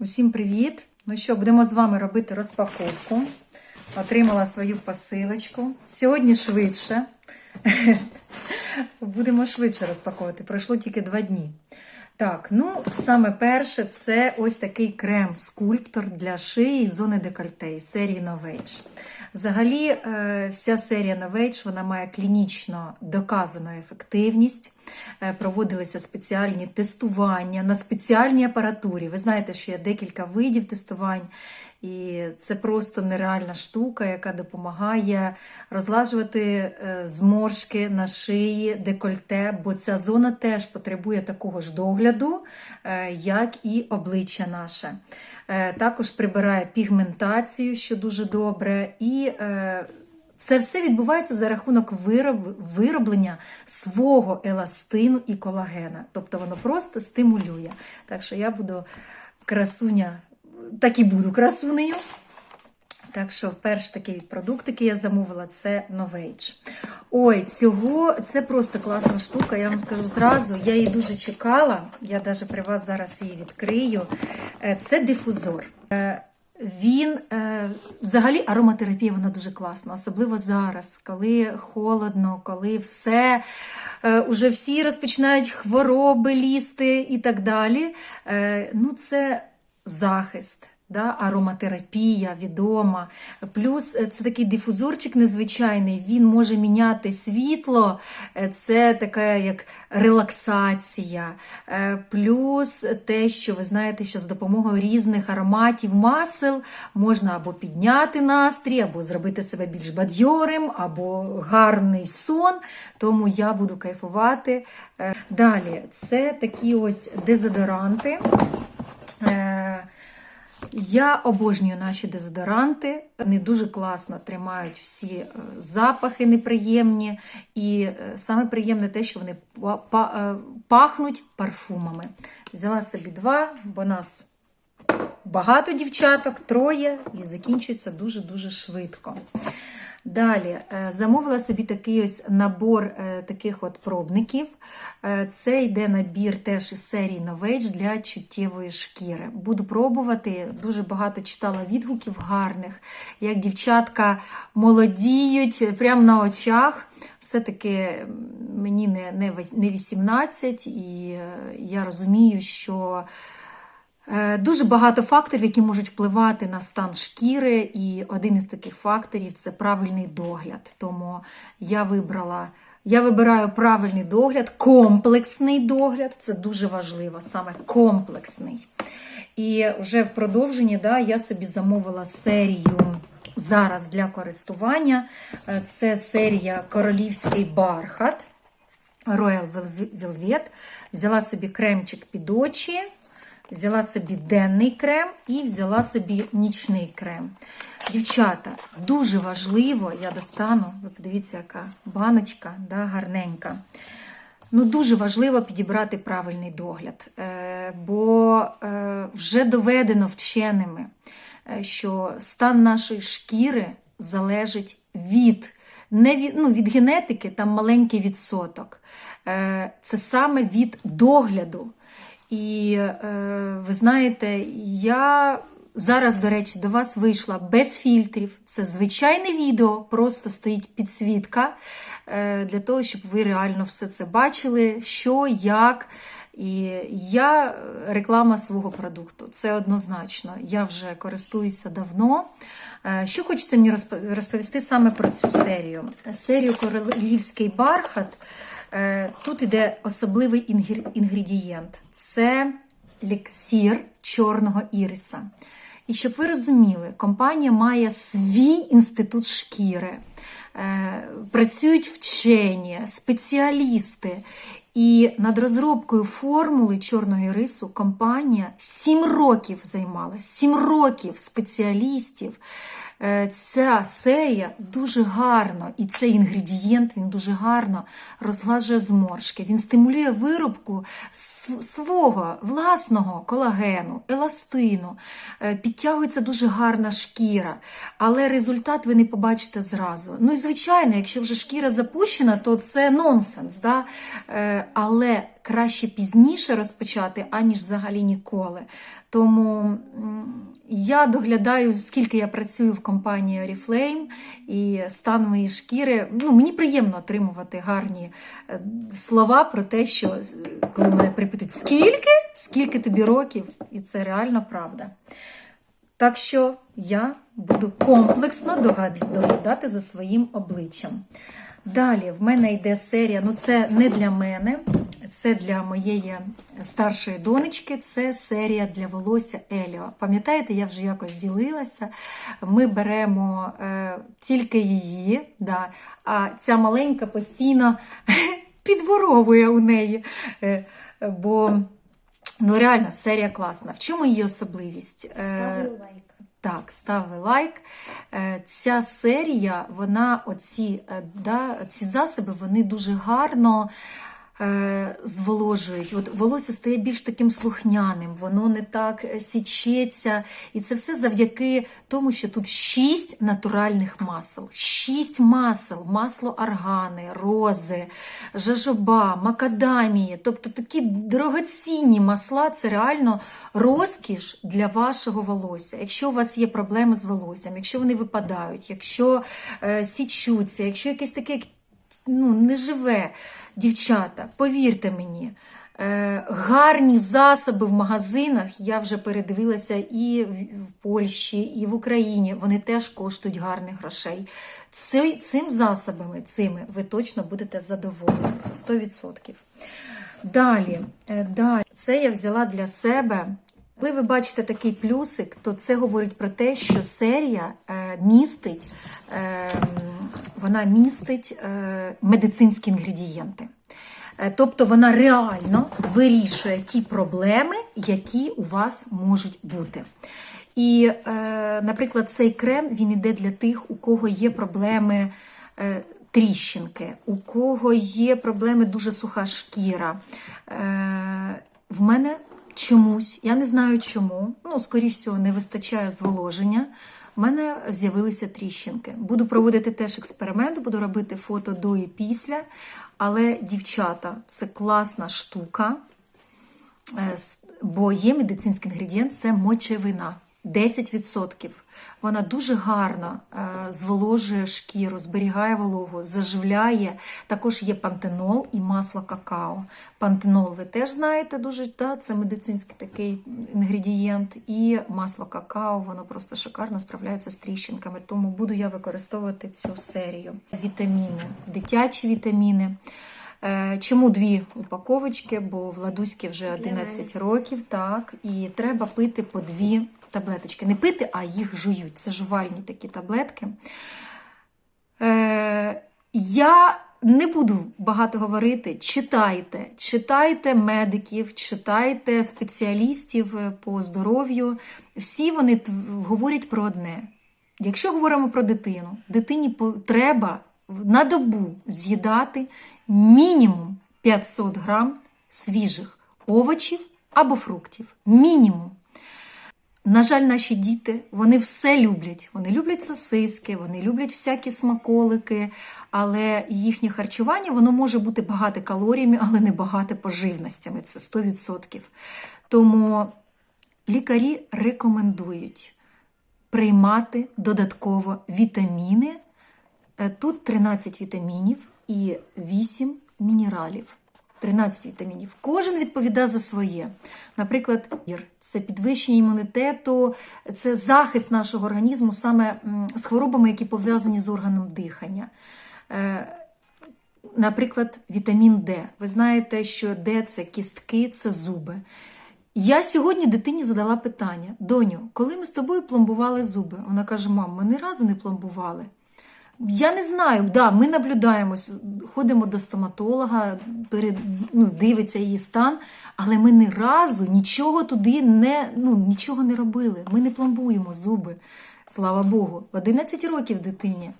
Усім привіт! Ну що, будемо з вами робити розпаковку. Отримала свою посилочку. Сьогодні швидше. Будемо швидше розпаковувати. Пройшло тільки два дні. Так, ну, саме перше, це ось такий крем-скульптор для шиї зони декольте серії Novage. Взагалі, е, вся серія Novage, вона має клінічно доказану ефективність. Е, Проводилися спеціальні тестування на спеціальній апаратурі. Ви знаєте, що є декілька видів тестувань, і це просто нереальна штука, яка допомагає розлажувати е, зморшки на шиї, декольте, бо ця зона теж потребує такого ж догляду, е, як і обличчя наше. Е, Також прибирає пігментацію, що дуже добре, і це все відбувається за рахунок вироб, вироблення свого еластину і колагена. Тобто воно просто стимулює. Так що я буду красуня, так і буду красунею. Так що перший такий продукт, який я замовила, це Novage. Ой, цього це просто класна штука. Я вам скажу зразу. Я її дуже чекала. Я навіть при вас зараз її відкрию. Е, Це дифузор. Е, Він е, взагалі ароматерапія вона дуже класна, особливо зараз, коли холодно, коли все. Уже всі розпочинають хвороби лізти і так далі. Ну, це захист. Да, ароматерапія відома. Плюс е, це такий дифузорчик незвичайний, він може міняти світло, е, це така як релаксація. Е, Плюс те, що ви знаєте, що з допомогою різних ароматів масел можна або підняти настрій, або зробити себе більш бадьорим, або гарний сон. Тому я буду кайфувати. Далі, це такі ось дезодоранти. Е, я обожнюю наші дезодоранти. Вони дуже класно тримають всі е, запахи неприємні. І е, саме приємне те, що вони па- па- пахнуть парфумами. Взяла собі два, бо нас багато дівчаток, троє, і закінчується дуже-дуже швидко. Далі е, замовила собі такий ось набор е, таких от пробників. Е, Це йде набір теж із серії Novage для чуттєвої шкіри. Буду пробувати. Дуже багато читала відгуків гарних, як дівчатка молодіють прямо на очах. Все-таки мені не, не, вось- не 18, і я розумію, що. Е, Дуже багато факторів, які можуть впливати на стан шкіри, і один із таких факторів це правильний догляд. Тому я вибрала, я вибираю правильний догляд, комплексний догляд це дуже важливо, саме комплексний. І вже в продовженні да, я собі замовила серію зараз для користування. Е, Це серія Королівський бархат. Royal Velvet. Взяла собі кремчик під очі, взяла собі денний крем і взяла собі нічний крем. Дівчата, дуже важливо, я достану, ви подивіться, яка баночка, да, гарненька. Ну, дуже важливо підібрати правильний догляд, е, бо е, вже доведено вченими, е, що стан нашої шкіри залежить від, не від, ну, від генетики, там маленький відсоток. Це саме від догляду. І е, ви знаєте, я зараз, до речі, до вас вийшла без фільтрів. Це звичайне відео, просто стоїть підсвітка е, для того, щоб ви реально все це бачили, що, як. І я е, реклама свого продукту. Це однозначно. Я вже користуюся давно. Е, Що хочеться мені розп- розповісти саме про цю серію? Серію Королівський бархат. Е, Тут іде особливий інгр- інгредієнт це еліксір чорного іриса. І щоб ви розуміли, компанія має свій інститут шкіри, Е, працюють вчені, спеціалісти. І над розробкою формули чорного рису компанія 7 років займалась, 7 років спеціалістів. Е, Ця серія дуже гарно, і цей інгредієнт він дуже гарно розглажує зморшки. Він стимулює виробку свого власного колагену, еластину. Е, Підтягується дуже гарна шкіра, але результат ви не побачите зразу. Ну і звичайно, якщо вже шкіра запущена, то це нонсенс. Да? Е, Але краще пізніше розпочати, аніж взагалі ніколи. Тому я доглядаю, скільки я працюю в компанії Oriflame, і стан моєї шкіри. Ну, мені приємно отримувати гарні е, слова про те, що коли мене припитують, скільки? Скільки тобі років? І це реально правда. Так що я буду комплексно доглядати за своїм обличчям. Далі в мене йде серія, ну це не для мене, це для моєї старшої донечки, це серія для волосся Еліо. Пам'ятаєте, я вже якось ділилася. Ми беремо е, тільки її, да, а ця маленька постійно підворовує у неї. Е, бо ну реально серія класна. В чому її особливість? Е, Ставлю лайк. так, ставили лайк. Е, Ця серія, вона, оці, е, да, ці засоби, вони дуже гарно зволожують. От волосся стає більш таким слухняним, воно не так е, січеться. І це все завдяки тому, що тут шість натуральних масел. Шість масел: масло аргани, рози, жажоба, макадамії. Тобто такі дорогоцінні масла це реально розкіш для вашого волосся. Якщо у вас є проблеми з волоссям, якщо вони випадають, якщо е, січуться, якщо якесь таке ну, неживе, дівчата, повірте мені. е, Гарні засоби в магазинах я вже передивилася і в Польщі, і в Україні. Вони теж коштують гарних грошей. Ци- Цим засобами, цими ви точно будете задоволені. Це 100%. Далі, е, далі, це я взяла для себе. Коли ви бачите такий плюсик, то це говорить про те, що серія е, містить, е, вона містить е, медицинські інгредієнти. Е, Тобто вона реально вирішує ті проблеми, які у вас можуть бути. І, е, наприклад, цей крем він іде для тих, у кого є проблеми тріщинки, у кого є проблеми дуже суха шкіра. В мене чомусь, я не знаю чому, ну, скоріш всього, не вистачає зволоження. У мене з'явилися тріщинки. Буду проводити теж експеримент, буду робити фото до і після. Але, дівчата, це класна штука. Е, бо є медицинський інгредієнт це мочевина. 10%. Вона дуже гарно е, зволожує шкіру, зберігає вологу, заживляє. Також є пантенол і масло какао. Пантенол, ви теж знаєте, дуже да, це медицинський такий інгредієнт. І масло какао, воно просто шикарно справляється з тріщинками. Тому буду я використовувати цю серію. Вітаміни, дитячі вітаміни. Е, Чому дві упаковочки? Бо Владуськи вже 11 років, так, і треба пити по дві таблеточки. Не пити, а їх жують. Це жувальні такі таблетки. Е, я не буду багато говорити. Читайте, читайте медиків, читайте спеціалістів е, по здоров'ю. Всі вони говорять про одне. Якщо говоримо про дитину, дитині треба на добу з'їдати мінімум 500 грам свіжих овочів або фруктів. Мінімум. На жаль, наші діти вони все люблять. Вони люблять сосиски, вони люблять всякі смаколики, але їхнє харчування воно може бути багате калоріями, але не багате поживностями. Це 100%. Тому лікарі рекомендують приймати додатково вітаміни. Е, Тут 13 вітамінів і 8 мінералів. 13 вітамінів. Кожен відповідає за своє. Наприклад, ір це підвищення імунітету, це захист нашого організму саме з хворобами, які пов'язані з органом дихання. Е, Наприклад, вітамін Д. Ви знаєте, що Д це кістки, це зуби. Я сьогодні дитині задала питання: доню, коли ми з тобою пломбували зуби? Вона каже: мам, ми ні разу не пломбували. Я не знаю, да, ми наблюдаємось, ходимо до стоматолога, перед, ну, дивиться її стан, але ми ні разу нічого туди не, ну, нічого не робили. Ми не пломбуємо зуби. Слава Богу, 11 років дитині.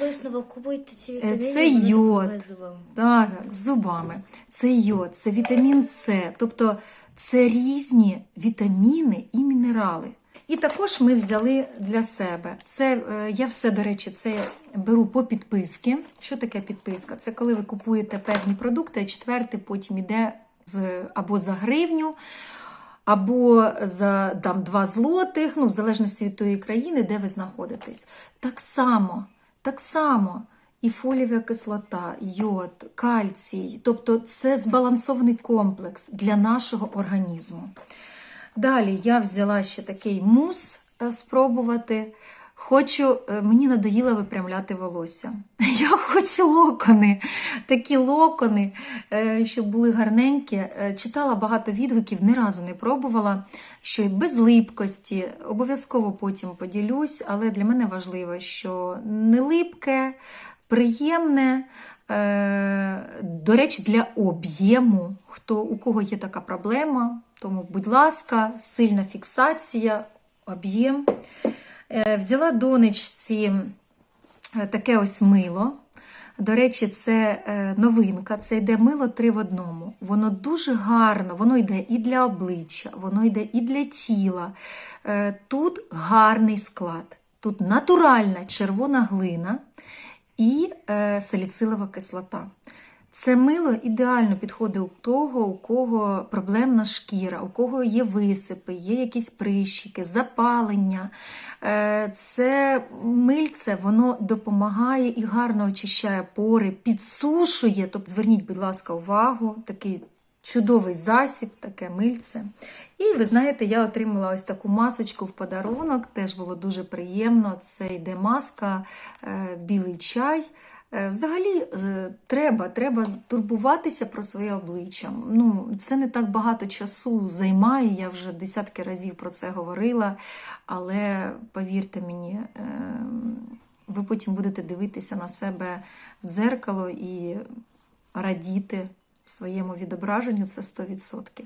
Висновок купуйте ці Е, вітаміни. Це йод. Так, так, зубами. Це йод, це вітамін С. Тобто це різні вітаміни і мінерали. І також ми взяли для себе. Це е, я все, до речі, це беру по підписки. Що таке підписка? Це коли ви купуєте певні продукти, а четвертий потім іде з, або за гривню, або за там, 2 злотих, ну, в залежності від тої країни, де ви знаходитесь. Так само, так само і фолієва кислота, йод, кальцій, тобто це збалансований комплекс для нашого організму. Далі я взяла ще такий мус е, спробувати. Хочу, е, мені надоїло випрямляти волосся. Я хочу локони, такі локони, е, щоб були гарненькі. Читала багато відгуків, ні разу не пробувала, що й без липкості. Обов'язково потім поділюсь, але для мене важливо, що не липке, приємне. До речі, для об'єму, хто у кого є така проблема, тому, будь ласка, сильна фіксація, об'єм. Е, Взяла донечці е, таке ось мило. До речі, це е, новинка, це йде мило три в одному. Воно дуже гарно, воно йде і для обличчя, воно йде і для тіла. Тут гарний склад. Тут натуральна червона глина і саліцилова кислота. Це мило ідеально підходить у того, у кого проблемна шкіра, у кого є висипи, є якісь прищики, запалення. Е, Це мильце, воно допомагає і гарно очищає пори, підсушує. Тобто, зверніть, будь ласка, увагу, такий чудовий засіб, таке мильце. І ви знаєте, я отримала ось таку масочку в подарунок, теж було дуже приємно. Це йде маска, е, білий чай. Е, Взагалі е, треба, треба турбуватися про своє обличчя. Ну, це не так багато часу займає. Я вже десятки разів про це говорила, але повірте мені, е, ви потім будете дивитися на себе в дзеркало і радіти своєму відображенню. Це 100%.